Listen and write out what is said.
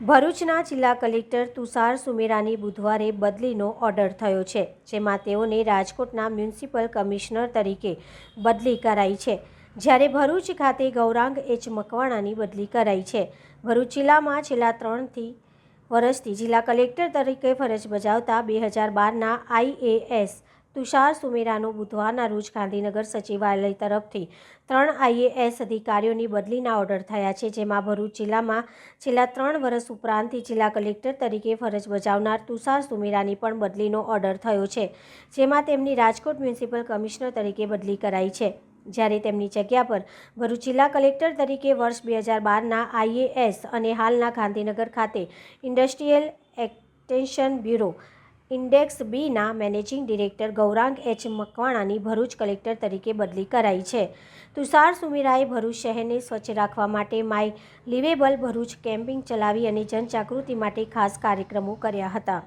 ભરૂચના જિલ્લા કલેક્ટર તુષાર સુમેરાની બુધવારે બદલીનો ઓર્ડર થયો છે, જેમાં તેઓને રાજકોટના મ્યુનિસિપલ કમિશનર તરીકે બદલી કરાઈ છે. જ્યારે ભરૂચ ખાતે ગૌરાંગ એચ મકવાણાની બદલી કરાઈ છે. ભરૂચ જિલ્લામાં છેલ્લા ત્રણથી વર્ષથી જિલ્લા કલેક્ટર તરીકે ફરજ બજાવતા બે હજાર બારના આઈએએસ તુષાર સુમેરાનું બુધવારના રોજ ગાંધીનગર સચિવાલય તરફથી ત્રણ આઈએએસ અધિકારીઓની બદલીના ઓર્ડર થયા છે, જેમાં ભરૂચ જિલ્લામાં છેલ્લા ત્રણ વર્ષ ઉપરાંતથી જિલ્લા કલેક્ટર તરીકે ફરજ બજાવનાર તુષાર સુમેરાની પણ બદલીનો ઓર્ડર થયો છે, જેમાં તેમની રાજકોટ મ્યુનિસિપલ કમિશનર તરીકે બદલી કરાઈ છે. જ્યારે તેમની જગ્યા પર ભરૂચ જિલ્લા કલેક્ટર તરીકે વર્ષ બે હજાર બારના આઈએએસ અને હાલના ગાંધીનગર ખાતે ઇન્ડસ્ટ્રીયલ એક્સટેન્શન બ્યુરો ઇન્ડેક્સ બીના મેનેજિંગ ડિરેક્ટર ગૌરાંગ એચ મકવાણાની ભરૂચ કલેક્ટર તરીકે બદલી કરાઈ છે. તુષાર સુમિરાએ ભરૂચ શહેરને સ્વચ્છ રાખવા માટે માય લિવેબલ ભરૂચ કેમ્પિંગ ચલાવી અને જનજાગૃતિ માટે ખાસ કાર્યક્રમો કર્યા હતા.